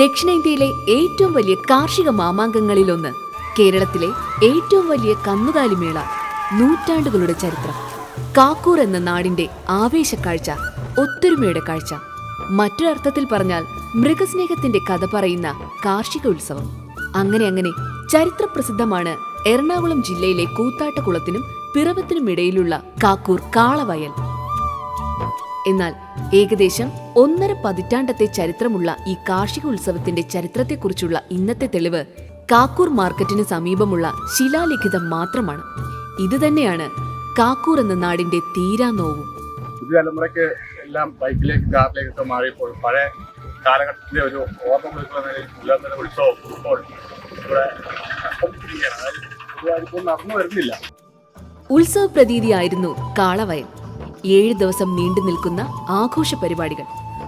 ദക്ഷിണേന്ത്യയിലെ ഏറ്റവും വലിയ കാർഷിക മാമാങ്കങ്ങളിലൊന്ന് കേരളത്തിലെ ഏറ്റവും വലിയ കന്നുകാലിമേള നൂറ്റാണ്ടുകളുടെ ചരിത്രം. കാക്കൂർ എന്ന നാടിന്റെ ആവേശക്കാഴ്ച ഒത്തൊരുമയുടെ കാഴ്ച. മറ്റൊരർത്ഥത്തിൽ പറഞ്ഞാൽ മൃഗസ്നേഹത്തിന്റെ കഥ പറയുന്ന കാർഷിക ഉത്സവം. അങ്ങനെ അങ്ങനെ ചരിത്രപ്രസിദ്ധമാണ് എറണാകുളം ജില്ലയിലെ കൂത്താട്ടക്കുളത്തിനും പിറവത്തിനും ഇടയിലുള്ള കാക്കൂർ കാളവയൽ. എന്നാൽ ഏകദേശം ഒന്നര പതിറ്റാണ്ടത്തെ ചരിത്രമുള്ള ഈ കാർഷിക ഉത്സവത്തിന്റെ ചരിത്രത്തെക്കുറിച്ചുള്ള ഇന്നത്തെ തെളിവ് കാക്കൂർ മാർക്കറ്റിന് സമീപമുള്ള ശിലാലിഖിതം മാത്രമാണ്. ഇത് തന്നെയാണ് കാക്കൂർ എന്ന നാടിന്റെ തീരാനോവും പുതുതലമുറയ്ക്ക് എല്ലാം ബൈക്കിലേക്ക് കാറിലേക്കൊക്കെ മാറിയപ്പോൾ പഴയ കാലഘട്ടത്തിലെ ഒരു ഓർമ്മ കൊടുക്കുന്ന നിലയിൽ പുലർന്ന ഉത്സവം ഇപ്പോൾ ഇവിടെ നടന്നു വരുന്നില്ല. ഉത്സവ പ്രതീതിയായിരുന്നു കാളവയൽ ഏഴ് ദിവസം നീണ്ടു നിൽക്കുന്ന ആഘോഷ പരിപാടികൾ.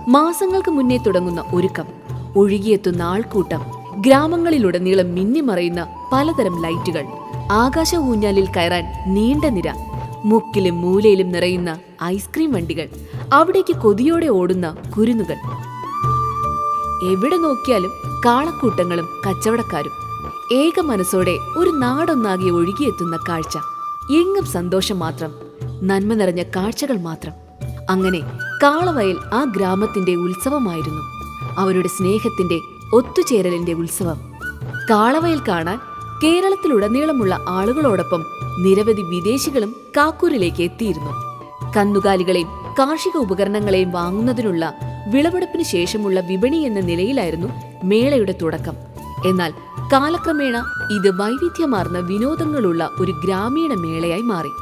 മാസങ്ങൾക്ക് മുന്നേ തുടങ്ങുന്ന ഒരുക്കം ഒഴുകിയെത്തുന്ന ആൾക്കൂട്ടം ഗ്രാമങ്ങളിലുടനീളം മിന്നിമറയുന്ന പലതരം ലൈറ്റുകൾ ആകാശ ഊഞ്ഞാലിൽ കയറാൻ നീണ്ട നിര മുക്കിലും മൂലയിലും നിറയുന്ന ഐസ്ക്രീം വണ്ടികൾ അവിടേക്ക് കൊതിയോടെ ഓടുന്ന കുരുന്നുകൾ. എവിടെ നോക്കിയാലും കാളക്കൂട്ടങ്ങളും കച്ചവടക്കാരും. ഏക മനസ്സോടെ ഒരു നാടൊന്നാകെ ഒഴുകിയെത്തുന്ന കാഴ്ച. എങ്ങും സന്തോഷം മാത്രം. നന്മ നിറഞ്ഞ കാഴ്ചകൾ മാത്രം. അങ്ങനെ കാളവയൽ ആ ഗ്രാമത്തിന്റെ ഉത്സവമായിരുന്നു. അവരുടെ സ്നേഹത്തിന്റെ ഒത്തുചേരലിന്റെ ഉത്സവം. കാളവയൽ കാണാൻ കേരളത്തിലുടനീളമുള്ള ആളുകളോടൊപ്പം നിരവധി വിദേശികളും കാക്കൂരിലേക്ക് എത്തിയിരുന്നു. കന്നുകാലികളെയും കാർഷിക ഉപകരണങ്ങളെയും വാങ്ങുന്നതിനുള്ള വിളവെടുപ്പിന് ശേഷമുള്ള വിപണി എന്ന നിലയിലായിരുന്നു മേളയുടെ തുടക്കം. എന്നാൽ കാലക്രമേണ ഇത് വൈവിധ്യമാർന്ന വിനോദങ്ങളുള്ള ഒരു ഗ്രാമീണ മേളയായി മാറി.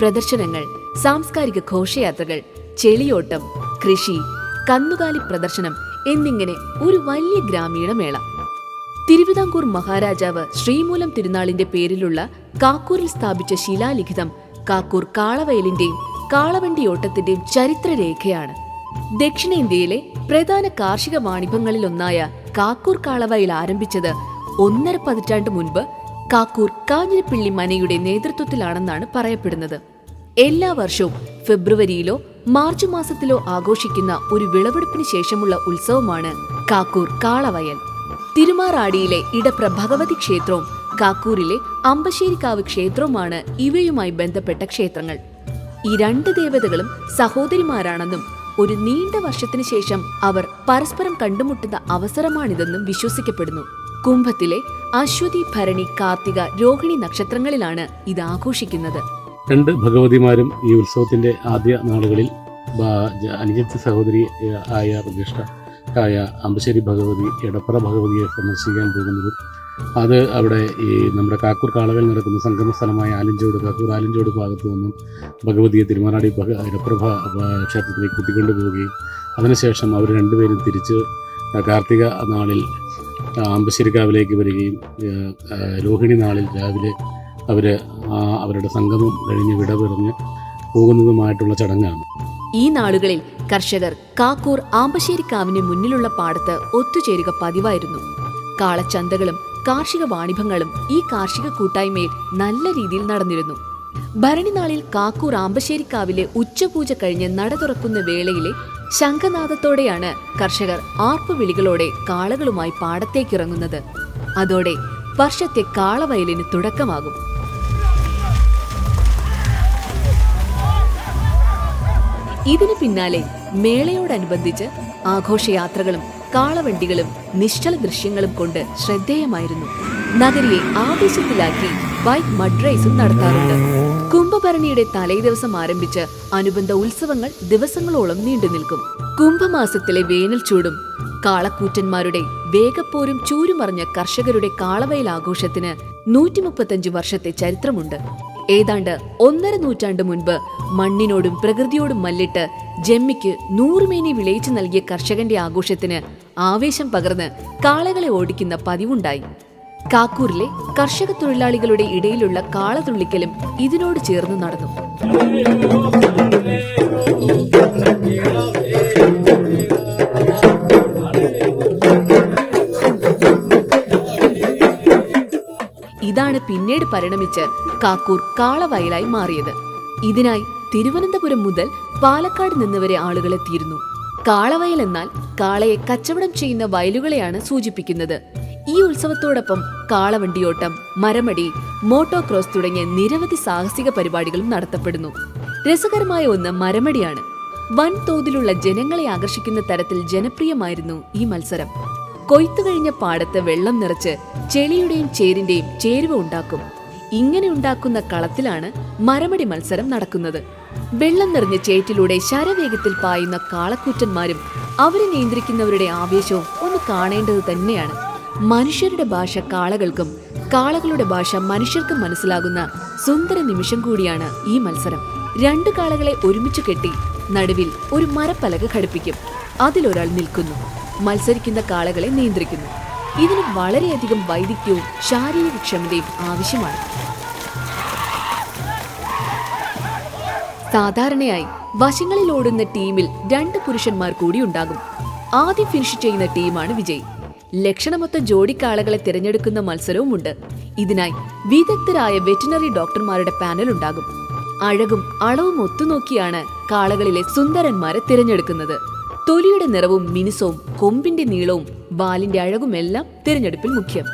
പ്രദർശനങ്ങൾ സാംസ്കാരിക ഘോഷയാത്രകൾ ചെളിയോട്ടം കൃഷി കന്നുകാലി പ്രദർശനം എന്നിങ്ങനെ ഒരു വലിയ ഗ്രാമീണ മേള. തിരുവിതാംകൂർ മഹാരാജാവ് ശ്രീമൂലം തിരുനാളിന്റെ പേരിലുള്ള കാക്കൂരിൽ സ്ഥാപിച്ച ശിലാലിഖിതം കാക്കൂർ കാളവയലിന്റെയും കാളവണ്ടിയോട്ടത്തിന്റെയും ചരിത്രരേഖയാണ്. ദക്ഷിണേന്ത്യയിലെ പ്രധാന കാർഷിക വാണിഭങ്ങളിലൊന്നായ കാക്കൂർ കാളവയൽ ആരംഭിച്ചത് ഒന്നര പതിറ്റാണ്ട് മുൻപ് കാക്കൂർ കാഞ്ഞിരപ്പിള്ളി മനയുടെ നേതൃത്വത്തിലാണെന്നാണ് പറയപ്പെടുന്നത്. എല്ലാ വർഷവും ഫെബ്രുവരിയിലോ മാർച്ച് മാസത്തിലോ ആഘോഷിക്കുന്ന ഒരു വിളവെടുപ്പിന് ശേഷമുള്ള ഉത്സവമാണ് കാക്കൂർ കാളവയൽ. തിരുമാറാടിയിലെ ഇടപ്രഭഗവതി ക്ഷേത്രവും കാക്കൂരിലെ അമ്പശ്ശേരിക്കാവ് ക്ഷേത്രവുമാണ് ഇവയുമായി ബന്ധപ്പെട്ട ക്ഷേത്രങ്ങൾ. ഈ രണ്ട് ദേവതകളും സഹോദരിമാരാണെന്നും ഒരു നീണ്ട വർഷത്തിനു ശേഷം അവർ പരസ്പരം കണ്ടുമുട്ടുന്ന അവസരമാണിതെന്നും വിശ്വസിക്കപ്പെടുന്നു. കുംഭത്തിലെ അശ്വതി ഭരണി കാർത്തിക രോഹിണി നക്ഷത്രങ്ങളിലാണ് ഇത് ആഘോഷിക്കുന്നത്. രണ്ട് ഭഗവതിമാരും ഈ ഉത്സവത്തിന്റെ ആദ്യ നാളുകളിൽ അനുജത്തി സഹോദരി ആയ പ്രതിഷ്ഠ ആയ അമ്പശ്ശേരി ഭഗവതി എടപ്പറ ഭഗവതിയെ സന്ദർശിക്കാൻ പോകുന്നത് അത് അവിടെ ഈ നമ്മുടെ കാക്കൂർ കാളകൾ നടക്കുന്ന സംഗമ സ്ഥലമായ ആലിഞ്ചോട് കാക്കൂർ ആലിഞ്ചോട് ഭാഗത്തു നിന്നും ഭഗവതിയെ തിരുമാനാടി ഭഗ എടപ്പറ ഭ- ഭ- ക്ഷേത്രത്തിലേക്ക് കുത്തിക്കൊണ്ടു പോവുകയും അതിനുശേഷം അവർ രണ്ടുപേരും തിരിച്ച് കാർത്തിക നാളിൽ അമ്പശ്ശേരി കാവിലേക്ക് വരികയും രോഹിണി നാളിൽ രാവിലെ അവർ അവരുടെ സംഗമം കഴിഞ്ഞ് വിട പറഞ്ഞ് പോകുന്നതുമായിട്ടുള്ള ചടങ്ങാണ്. ഈ നാളുകളിൽ കർഷകർ കാക്കൂർ ആമ്പശ്ശേരിക്കാവിന് മുന്നിലുള്ള പാടത്ത് ഒത്തുചേരുക പതിവായിരുന്നു. കാളച്ചന്തകളും കാർഷിക വാണിഭങ്ങളും ഈ കാർഷിക കൂട്ടായ്മയിൽ നല്ല രീതിയിൽ നടന്നിരുന്നു. ഭരണിനാളിൽ കാക്കൂർ ആമ്പശ്ശേരിക്കാവിലെ ഉച്ചപൂജ കഴിഞ്ഞ് നട തുറക്കുന്ന വേളയിലെ ശംഖനാദത്തോടെയാണ് കർഷകർ ആർപ്പുവിളികളോടെ കാളകളുമായി പാടത്തേക്കിറങ്ങുന്നത്. അതോടെ വർഷത്തെ കാളവയലിന് തുടക്കമാകും. ഇതിനു പിന്നാലെ മേളയോടനുബന്ധിച്ച് ആഘോഷയാത്രകളും കാളവണ്ടികളും നിശ്ചല ദൃശ്യങ്ങളും കൊണ്ട് ശ്രദ്ധേയമായിരുന്നു. നഗരിയെ ആവേശത്തിലാക്കി ബൈക്ക് മഡ് റേസും നടത്താറുണ്ട്. കുംഭഭരണിയുടെ തലേദിവസം ആരംഭിച്ച് അനുബന്ധ ഉത്സവങ്ങൾ ദിവസങ്ങളോളം നീണ്ടുനിൽക്കും കുംഭമാസത്തിലെ വേനൽ ചൂടും കാളക്കൂറ്റന്മാരുടെ വേഗപ്പോരും ചൂരുമറിഞ്ഞ കർഷകരുടെ കാളവയൽ ആഘോഷത്തിന് നൂറ്റിമുപ്പത്തഞ്ച് വർഷത്തെ ചരിത്രമുണ്ട്. ഏതാണ്ട് ഒന്നര നൂറ്റാണ്ട് മുൻപ് മണ്ണിനോടും പ്രകൃതിയോടും മല്ലിട്ട് ജമ്മിക്ക് നൂറുമേനി വിളയിച്ചു നൽകിയ കർഷകന്റെ ആഘോഷത്തിന് ആവേശം പകർന്ന് കാളകളെ ഓടിക്കുന്ന പതിവുണ്ടായി. കാക്കൂറിലെ കർഷക തൊഴിലാളികളുടെ ഇടയിലുള്ള കാളതുള്ളിക്കലും ഇതിനോട് ചേർന്ന് നടന്നു. ഇതാണ് പിന്നീട് പരിണമിച്ച് കാക്കൂർ കാളവയലായി മാറിയത്. ഇതിനായി തിരുവനന്തപുരം മുതൽ പാലക്കാട് നിന്ന് വരെ ആളുകൾ എത്തിയിരുന്നു. കാളവയൽ എന്നാൽ കാളയെ കച്ചവടം ചെയ്യുന്ന വയലുകളെയാണ് സൂചിപ്പിക്കുന്നത്. ഈ ഉത്സവത്തോടൊപ്പം കാളവണ്ടിയോട്ടം മരമടി മോട്ടോ ക്രോസ് തുടങ്ങിയ നിരവധി സാഹസിക പരിപാടികളും നടത്തപ്പെടുന്നു. രസകരമായ ഒന്ന് മരമടിയാണ്. വൻതോതിലുള്ള ജനങ്ങളെ ആകർഷിക്കുന്ന തരത്തിൽ ജനപ്രിയമായിരുന്നു ഈ മത്സരം. കൊയ്ത്തു കഴിഞ്ഞ പാടത്ത് വെള്ളം നിറച്ച് ചെളിയുടെയും ചേരിന്റെയും ചേരുവ ഉണ്ടാക്കും. ഇങ്ങനെ ഉണ്ടാക്കുന്ന കളത്തിലാണ് മരമടി മത്സരം നടക്കുന്നത്. വെള്ളം നിറഞ്ഞ ചേറ്റിലൂടെ ശരവേഗത്തിൽ പായുന്ന കാളക്കൂറ്റന്മാരും അവരെ നിയന്ത്രിക്കുന്നവരുടെ ആവേശവും ഒന്ന് കാണേണ്ടത് തന്നെയാണ്. മനുഷ്യരുടെ ഭാഷ കാളകൾക്കും കാളകളുടെ ഭാഷ മനുഷ്യർക്കും മനസ്സിലാകുന്ന സുന്ദര നിമിഷം കൂടിയാണ് ഈ മത്സരം. രണ്ട് കാളകളെ ഒരുമിച്ച് കെട്ടി നടുവിൽ ഒരു മരപ്പലക ഘടിപ്പിക്കും. അതിലൊരാൾ നിൽക്കുന്നു. മത്സരിക്കുന്ന കാളകളെ നിയന്ത്രിക്കുന്നു. ഇതിന് വളരെയധികം വൈദഗ്ധ്യവും ശാരീരിക ക്ഷമതയും ആവശ്യമാണ്. സാധാരണയായി വശങ്ങളിൽ ഓടുന്ന ടീമിൽ രണ്ട് പുരുഷന്മാർ കൂടി ഉണ്ടാകും. ആദ്യം ഫിനിഷ് ചെയ്യുന്ന ടീമാണ് വിജയ്. ലക്ഷണമൊത്ത ജോഡിക്കാളകളെ തിരഞ്ഞെടുക്കുന്ന മത്സരവുമുണ്ട്. ഇതിനായി വിദഗ്ധരായ വെറ്റിനറി ഡോക്ടർമാരുടെ പാനൽ ഉണ്ടാകും. അഴകും അളവും ഒത്തുനോക്കിയാണ് കാളകളിലെ സുന്ദരന്മാരെ തിരഞ്ഞെടുക്കുന്നത്. തൊലിയുടെ നിറവും മിനുസവും കൊമ്പിന്റെ നീളവും വാലിന്റെ അഴകുമെല്ലാം തിരഞ്ഞെടുപ്പിൽ മുഖ്യം.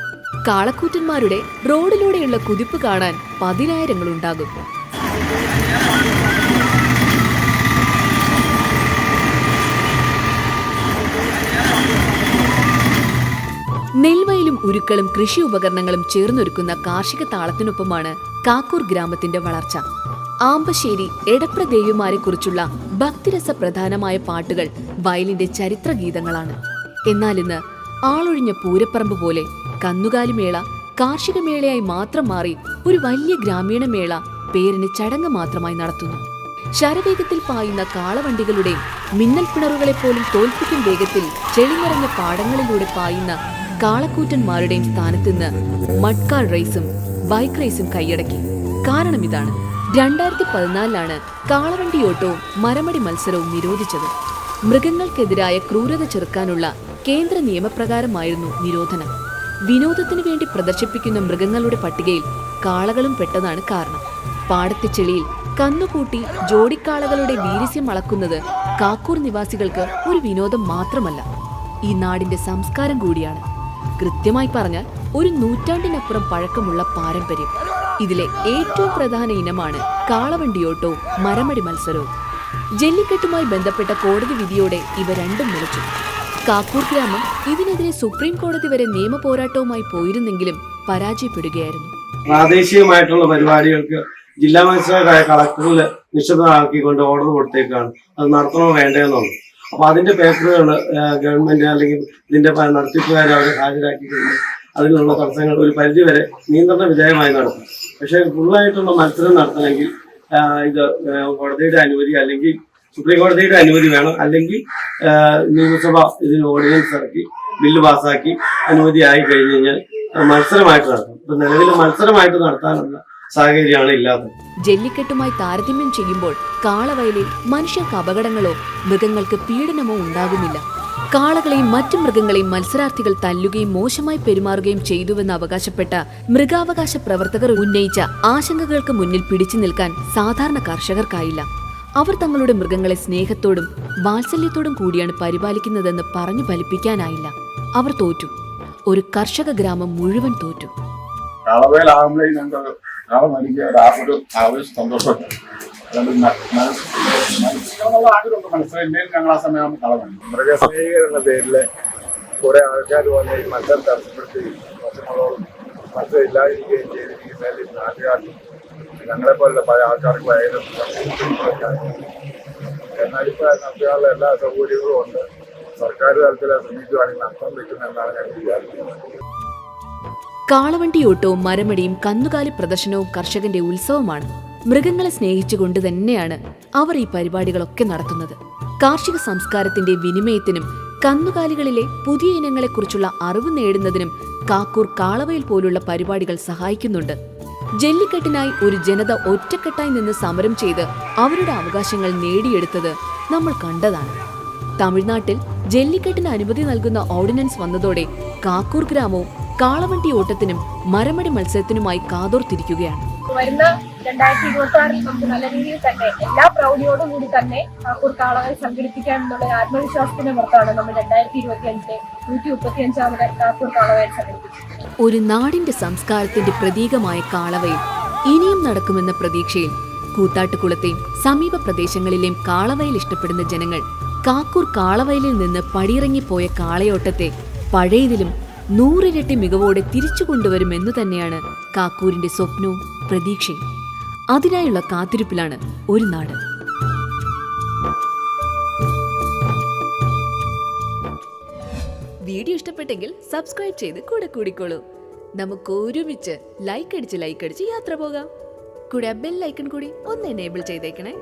കാളക്കൂറ്റന്മാരുടെ റോഡിലൂടെയുള്ള കുതിപ്പ് കാണാൻ പതിനായിരങ്ങളുണ്ടാകും നെൽവയലും ഉരുക്കളും കൃഷി ഉപകരണങ്ങളും ചേർന്നൊരുക്കുന്ന കാർഷിക താളത്തിനൊപ്പമാണ് കാക്കൂർ ഗ്രാമത്തിന്റെ വളർച്ച. ആമ്പശ്ശേരി എടപ്രദേവിമാരെ കുറിച്ചുള്ള ഭക്തിരസ പ്രധാനമായ പാട്ടുകൾ വയലിന്റെ ചരിത്ര ഗീതങ്ങളാണ് എന്നാൽ ഇന്ന് ആളൊഴിഞ്ഞ പൂരപ്പറമ്പ് പോലെ കന്നുകാലിമേള കാർഷിക മേളയായി മാത്രം മാറി ഒരു വലിയ ഗ്രാമീണ മേള പേരിന് ചടങ്ങ് മാത്രമായി നടത്തുന്നു. ശരവേഗത്തിൽ പായുന്ന കാളവണ്ടികളുടെ മിന്നൽ പിണറുകളെ പോലും തോൽപ്പിക്കും വേഗത്തിൽ ചെളി നിറഞ്ഞ പാടങ്ങളിലൂടെ പായുന്ന കാളക്കൂറ്റന്മാരുടെയും സ്ഥാനത്ത് നിന്ന് മഡ്കാർ റേസും ബൈക്ക് റേസും കൈയടക്കി. കാരണം ഇതാണ് രണ്ടായിരത്തി പതിനാലിലാണ് കാളവണ്ടിയോട്ടവും മരമടി മത്സരവും നിരോധിച്ചത്. മൃഗങ്ങൾക്കെതിരായ ക്രൂരത ചെറുക്കാനുള്ള കേന്ദ്ര നിയമപ്രകാരമായിരുന്നു നിരോധനം. വിനോദത്തിനു വേണ്ടി പ്രദർശിപ്പിക്കുന്ന മൃഗങ്ങളുടെ പട്ടികയിൽ കാളകളും പെട്ടതാണ് കാരണം. പാടത്തെ ചെളിയിൽ കന്നുകൂട്ടി ജോഡിക്കാളകളുടെ വീരസ്യം അളക്കുന്നത് കാക്കൂർ നിവാസികൾക്ക് ഒരു വിനോദം മാത്രമല്ല ഈ നാടിന്റെ സംസ്കാരം കൂടിയാണ്. കൃത്യമായി പറഞ്ഞാൽ ഒരു നൂറ്റാണ്ടിനപ്പുറം പഴക്കമുള്ള പാരമ്പര്യം. ഇതിലെ ഏറ്റവും പ്രധാന ഇനമാണ് കാളവണ്ടിയോട്ടവും മരമടി മത്സരവും. ജല്ലിക്കെട്ടുമായി ബന്ധപ്പെട്ട കോടതി വിധിയോടെ ഇവ രണ്ടും നിലച്ചു. കാക്കൂർ ഗ്രാമം ഇതിനെതിരെ സുപ്രീം കോടതി വരെ നിയമ പോരാട്ടവുമായി പോയിരുന്നെങ്കിലും പരാജയപ്പെടുകയായിരുന്നു. പ്രാദേശികമായിട്ടുള്ള പരിപാടികൾക്ക് ജില്ലാ മജിസ്ട്രേറ്റായ കളക്ടറിൽ നിശ്ചിതമാക്കിക്കൊണ്ട് ഓർഡർ കൊടുത്തേക്കാണ്. അത് നടത്തണോ വേണ്ടതെന്നുള്ളത് അപ്പൊ അതിന്റെ പേപ്പറുകൾ ഗവൺമെന്റ് അല്ലെങ്കിൽ ഇതിന്റെ നടത്തിപ്പുകാരെ അവർ ഹാജരാക്കി കഴിഞ്ഞ് അതിനുള്ള തടസ്സങ്ങൾ ഒരു പരിധിവരെ നിയന്ത്രണ വിധേയമായി നടത്തും പക്ഷേ ഫുള്ളായിട്ടുള്ള മത്സരം നടത്തണമെങ്കിൽ ഇത് കോടതിയുടെ അനുമതി അല്ലെങ്കിൽ സുപ്രീം കോടതിയുടെ അനുമതി വേണം. അല്ലെങ്കിൽ നിയമസഭ ഇതിന് ഓർഡിനൻസ് ഇറക്കി ബില്ല് പാസ്സാക്കി അനുമതി ആയി കഴിഞ്ഞു കഴിഞ്ഞാൽ മത്സരമായിട്ട് നടത്തും. ഇപ്പൊ നിലവിൽ മത്സരമായിട്ട് നടത്താനുള്ള സാഹചര്യമാണ് ഇല്ലാത്തത്. ജല്ലിക്കെട്ടുമായി താരതമ്യം ചെയ്യുമ്പോൾ കാളവയലിൽ മനുഷ്യർക്ക് അപകടങ്ങളോ മൃഗങ്ങൾക്ക് പീഡനമോ ഉണ്ടാകുന്നില്ല. കാളകളെയും മറ്റു മൃഗങ്ങളെയും മത്സരാർത്ഥികൾ തല്ലുകയും മോശമായി പെരുമാറുകയും ചെയ്തുവെന്ന് അവകാശപ്പെട്ട മൃഗാവകാശ പ്രവർത്തകർ ഉന്നയിച്ച ആശങ്കകൾക്ക് മുന്നിൽ പിടിച്ചു നിൽക്കാൻ സാധാരണ കർഷകർക്കായില്ല. അവർ തങ്ങളുടെ മൃഗങ്ങളെ സ്നേഹത്തോടും വാത്സല്യത്തോടും കൂടിയാണ് പരിപാലിക്കുന്നതെന്ന് പറഞ്ഞു ഫലിപ്പിക്കാനായില്ല. അവർ തോറ്റു. ഒരു കർഷക ഗ്രാമം മുഴുവൻ തോറ്റു. കളവേലാകുമ്പോഴേ ഞങ്ങൾക്ക് കാളം എനിക്ക് ഒരു ആ- ഒരു ആ ഒരു സന്തോഷമുണ്ട് അതുകൊണ്ട് മ- മനസ്സ് മനസ്സിലുള്ള ആഗ്രഹമുണ്ട് പേരിൽ കുറെ ആൾക്കാർ വന്ന് ഈ മത്സരം തടസ്സപ്പെടുത്തുകയും വർഷങ്ങളോളം മത്സരം ഇല്ലാതിരിക്കുകയും ചെയ്തിരിക്കുന്നതിൽ നാട്ടുകാർക്കും ഞങ്ങളെപ്പോലുള്ള പല ആൾക്കാർക്ക് ഭയങ്കര എന്നാൽ ഇപ്പോൾ നാട്ടുകാരുടെ എല്ലാ സൗകര്യങ്ങളും ഉണ്ട്. സർക്കാർ തലത്തിൽ ശ്രമിക്കുകയാണെങ്കിൽ നഷ്ടം വെക്കുമെന്നാണ് ഞാൻ വിചാരിക്കുന്നത്. കാളവണ്ടിയോട്ടവും മരമടിയും കന്നുകാലി പ്രദർശനവും കർഷകന്റെ ഉത്സവമാണ്. മൃഗങ്ങളെ സ്നേഹിച്ചുകൊണ്ട് തന്നെയാണ് അവർ ഈ പരിപാടികളൊക്കെ നടത്തുന്നത്. കാർഷിക സംസ്കാരത്തിന്റെ വിനിമയത്തിനും കന്നുകാലികളിലെ പുതിയ ഇനങ്ങളെക്കുറിച്ചുള്ള അറിവ് നേടുന്നതിനും കാക്കൂർ കാളവയിൽ പോലുള്ള പരിപാടികൾ സഹായിക്കുന്നുണ്ട്. ജല്ലിക്കെട്ടിനായി ഒരു ജനത ഒറ്റക്കെട്ടായി നിന്ന് സമരം ചെയ്ത് അവരുടെ അവകാശങ്ങൾ നേടിയെടുത്തത് നമ്മൾ കണ്ടതാണ്. തമിഴ്നാട്ടിൽ ജല്ലിക്കെട്ടിന് അനുമതി നൽകുന്ന ഓർഡിനൻസ് വന്നതോടെ കാക്കൂർ ഗ്രാമവും കാളവണ്ടി ഓട്ടത്തിനും മരമടി മത്സരത്തിനുമായി കാതോർത്തിരിക്കുകയാണ്. വരുന്ന രണ്ടായിരത്തി ഇരുപത്തി ആറിൽ നമുക്ക് നല്ല രീതിയിൽ തന്നെ എല്ലാ പ്രൗഢിയോടും കൂടി തന്നെ കാക്കൂർ കാളകൾ സംഘടിപ്പിക്കാം എന്നുള്ള ആത്മവിശ്വാസത്തിന്റെ പുറത്താണ് നമ്മൾ രണ്ടായിരത്തി ഇരുപത്തി അഞ്ചിലെ നൂറ്റി മുപ്പത്തി അഞ്ചാമത് കാക്കൂർ സംഘടിപ്പിച്ചത്. ഒരു നാടിന്റെ സംസ്കാരത്തിന്റെ പ്രതീകമായ കാളവയിൽ ഇനിയും നടക്കുമെന്ന പ്രതീക്ഷയിൽ കൂത്താട്ടുകുളത്തെയും സമീപ പ്രദേശങ്ങളിലെയും കാളവയൽ ഇഷ്ടപ്പെടുന്ന ജനങ്ങൾ കാക്കൂർ കാളവയലിൽ നിന്ന് പടിയിറങ്ങിപ്പോയ കാളയോട്ടത്തെ പഴയതിലും നൂറിരട്ടി മികവോടെ തിരിച്ചു കൊണ്ടുവരുമെന്നു തന്നെയാണ് കാക്കൂരിന്റെ സ്വപ്നവും പ്രതീക്ഷയും. അതിനായുള്ള കാത്തിരിപ്പിലാണ് ഒരു നാട്. വീഡിയോ ഇഷ്ടപ്പെട്ടെങ്കിൽ സബ്സ്ക്രൈബ് ചെയ്ത് കൂടെ കൂടിക്കോളൂ. നമുക്ക് ഒരുമിച്ച് ലൈക്ക് അടിച്ച് ലൈക്ക് അടിച്ച് യാത്ര പോകാം. കൂടെ ബെൽ ഐക്കൺ കൂടി ഒന്ന് എനേബിൾ ചെയ്തേക്കണേ.